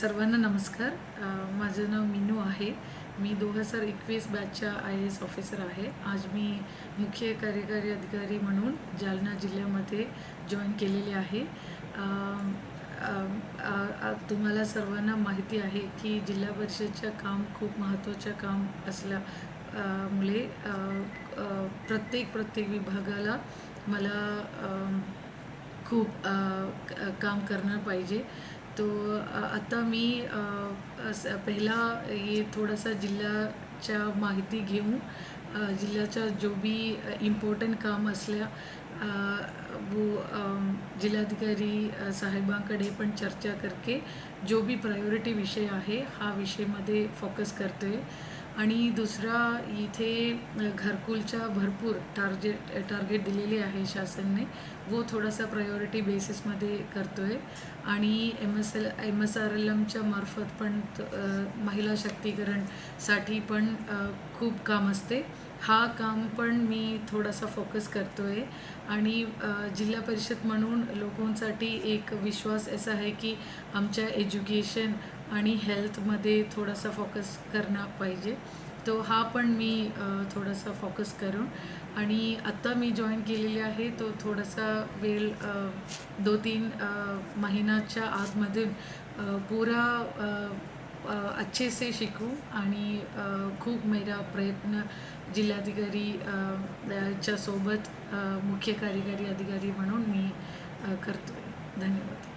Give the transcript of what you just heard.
सर्वांना नमस्कार. माझं नाव मीनू आहे. मी दोन हजार एकवीस बॅचच्या आय ए एस ऑफिसर आहे. आज मी मुख्य कार्यकारी अधिकारी म्हणून जालना जिल्ह्यामध्ये जॉईन केलेले आहे. तुम्हाला सर्वांना माहिती आहे की जिल्हा परिषदचं काम खूप महत्त्वाचं काम असल्या मुले प्रत्येक प्रत्येक विभागाला मला खूप काम करणं पाहिजे. तो आता मी पहिला ये थोडासा जिल्ह्याच्या माहिती घेऊन जिल्ह्याच्या जिल्ह्याचा जो बी इम्पॉर्टंट काम असल्या वो जिल्हाधिकारी साहेबांकडे पण चर्चा करके जो बी प्रायोरिटी विषय आहे हा विषयमध्ये फोकस करतो आहे आणि दुसरा इथे घरकुलच्या भरपूर टार्गेट टार्गेट दिलेले आहे शासनने. वो थोडासा प्रायोरिटी बेसिसमध्ये करतो आहे आणि M S L M S R L एमच्या मार्फत पण महिला शक्तीकरणसाठी पण खूप काम असते. हा काम पण मी थोडासा फोकस करतो आहे आणि जिल्हा परिषद म्हणून लोकांसाठी एक विश्वास असा आहे की आमच्या एज्युकेशन आणि हेल्थमध्ये थोडासा फोकस करणं पाहिजे. तो हा पण मी थोडासा फोकस करून. आणि आत्ता मी जॉईन केलेले आहे तो थोडासा वेळ दो तीन महिन्याच्या आतमधून पुरा अच्छे से शिकू आणि खूप मेरा प्रयत्न जिल्हाधिकारी च्या सोबत मुख्य कार्यकारी अधिकारी म्हणून मी करतो आहे धन्यवाद.